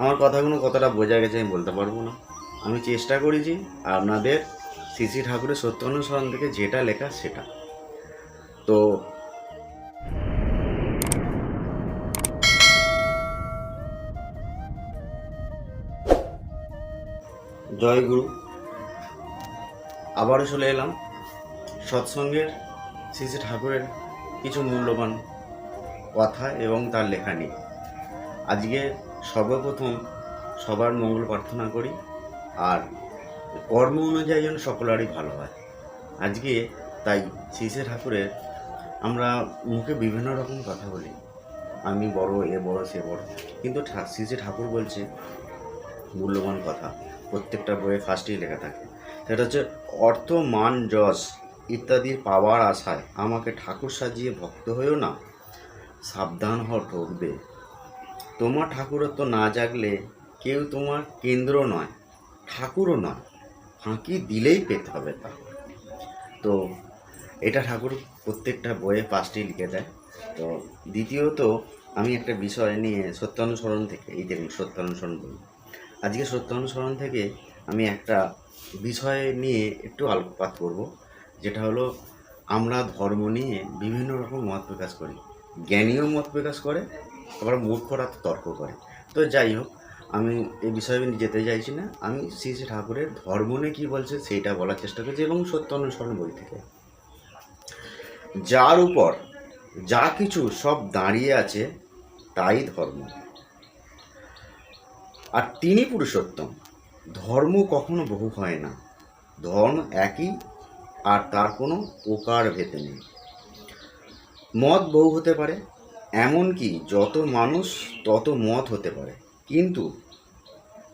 আমার কথাগুলো কতটা বোঝা গেছে আমি বলতে পারব না। আমি চেষ্টা করেছি আপনাদের শ্রী ঠাকুরের সত্য অনুসরণ থেকে যেটা লেখা সেটা। তো জয় গুরু। আবারও চলে এলাম সৎসঙ্গের শ্রী শ্রী ঠাকুরের কিছু মূল্যবান কথা এবং তার লেখা নিয়ে। আজকে সর্বপ্রথম সবার মঙ্গল প্রার্থনা করি আর কর্ম অনুযায়ী যেন সকলেরই ভালো হয়। আজকে তাই শ্রী ঠাকুরের আমরা মুখে বিভিন্ন রকম কথা বলি। আমি বড়, এ বড়, সে বড়। কিন্তু ঠা- শ্রী শ্রী ঠাকুর বলছে মূল্যবান কথা। প্রত্যেকটা বইয়ে ফার্স্টেই লেখা থাকে। সেটা হচ্ছে, অর্থ, মান, যশ ইত্যাদি পাওয়ার আশায় আমাকে ঠাকুর সাজিয়ে ভক্ত হয়েও না। সাবধান হ ঠকবে তোমার ঠাকুরত্ব না জাগলে কেউ তোমার কেন্দ্র নয়, ঠাকুরও নয়। ফাঁকি দিলেই পেতে হবে তা। তো এটা ঠাকুর প্রত্যেকটা বইয়ে পাঁচটি লিখে দেয়। তো দ্বিতীয়ত আমি একটা বিষয় নিয়ে সত্যানুসরণ থেকে, এই দেখুন সত্যানুসরণ বলি আজকে সত্যানুসরণ থেকে আমি একটা বিষয় নিয়ে একটু আলোকপাত করব, যেটা হলো আমরা ধর্ম নিয়ে বিভিন্ন রকম মত প্রকাশ করি। জ্ঞানীয় মত প্রকাশ করে আবার মূর্খরা তর্ক করে। তো যাই হোক, আমি এই বিষয়ে যেতে চাইছি না। আমি শ্রী শ্রী ঠাকুরের ধর্ম নিয়ে কী বলছে সেইটা বলার চেষ্টা করছি এবং সত্য অনুসরণ বই থেকে। যার উপর যা কিছু সব দাঁড়িয়ে আছে, তাই ধর্ম। আর তিনি পুরুষোত্তম। ধর্ম কখনো বহু হয় না। ধর্ম একই, আর তার কোনো প্রকার ভেদে নেই। মত বহু হতে পারে এমনকি যত মানুষ তত মত হতে পারে। কিন্তু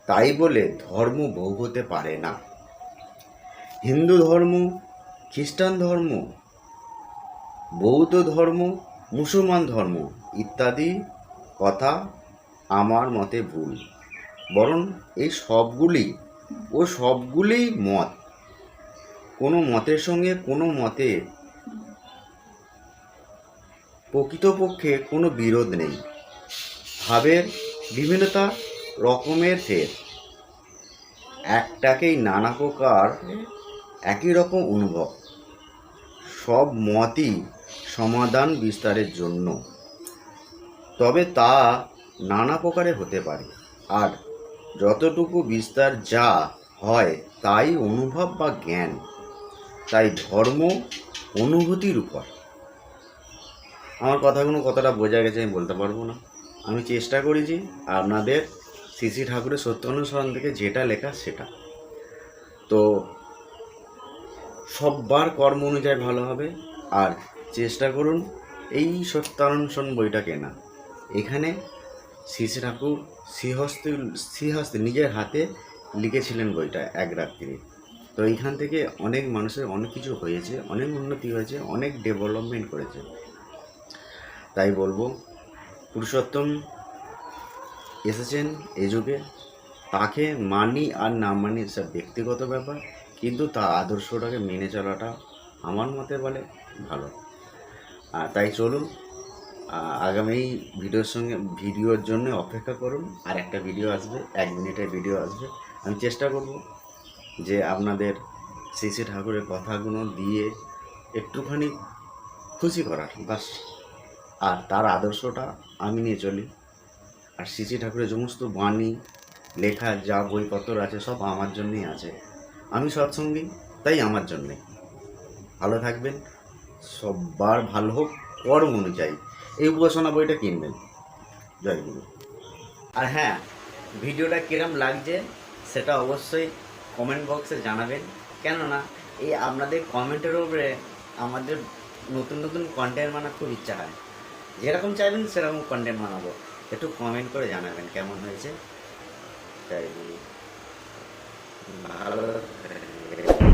তাই বলে ধর্ম বহু হতে পারে না। হিন্দু ধর্ম, খ্রিস্টান ধর্ম, বৌদ্ধ ধর্ম, মুসলমান ধর্ম ইত্যাদি কথা আমার মতে ভুল। বরং এই সবগুলি ও সবগুলিই মত। কোনো মতের সঙ্গে কোনো মতের প্রকৃতপক্ষে কোনো বিরোধ নেই। ভাবের বিভিন্নতা রকমের ফের। একটাকেই নানা প্রকার একই রকম অনুভব। সব মতই সমাধান বিস্তারের জন্য। তবে তা নানা প্রকারে হতে পারে। আর যতটুকু বিস্তার যা হয় তাই অনুভব বা জ্ঞান। তাই ধর্ম অনুভূতির উপর। আমার কথাগুলো কতটা বোঝা গেছে আমি বলতে পারব না। আমি চেষ্টা করেছি আপনাদের শ্রী ঠাকুরের সত্য অনুসরণ থেকে যেটা লেখা সেটা। তো সববার কর্ম অনুযায়ী ভালো হবে। আর চেষ্টা করুন এই সত্যানুসরণ বইটা কেনা। এখানে শ্রী ঠাকুর শ্রীহস্তে শ্রীহস্তে নিজের হাতে লিখেছিলেন বইটা এক রাত্রিরে। তো এইখান থেকে অনেক মানুষের অনেক কিছু হয়েছে, অনেক উন্নতি হয়েছে, অনেক ডেভেলপমেন্ট করেছে। তাই বলব, পুরুষোত্তম এসেছেন এ যুগে। তাকে মানি আর না মানি সব ব্যক্তিগত ব্যাপার, কিন্তু তার আদর্শটাকে মেনে চলাটা আমার মতে বলে ভালো। আর তাই চলুন আগামী ভিডিওর সঙ্গে, ভিডিওর জন্য অপেক্ষা করুন। আর একটা ভিডিও আসবে, এক মিনিটের ভিডিও আসবে। আমি চেষ্টা করব যে আপনাদের শ্রী শ্রী ঠাকুরের কথাগুলো দিয়ে একটুখানি খুশি করার। বাস। আর তার আদর্শটা আমি নিয়ে চলি। আর শ্রী ঠাকুরের সমস্ত বাণী, লেখা, যা বইপত্র আছে, সব আমার জন্যই আছে। আমি সৎসঙ্গী, তাই আমার জন্যে। ভালো থাকবেন, সববার ভালো হোক, কর্ম অনুযায়ী। এই উপাসনা বইটা কিনবেন। জয় গুরু। আর হ্যাঁ ভিডিওটা কিরম লাগছে, সেটা অবশ্যই কমেন্ট বক্সে জানাবেন। কেননা, এই আপনাদের কমেন্টের উপরে আমাদের নতুন নতুন কন্টেন্ট বানার খুব ইচ্ছা হয়। যেরকম চাইবেন সেরকম কন্টেন্ট বানাবো। একটু কমেন্ট করে জানাবেন কেমন হয়েছে। তাই। ভালো।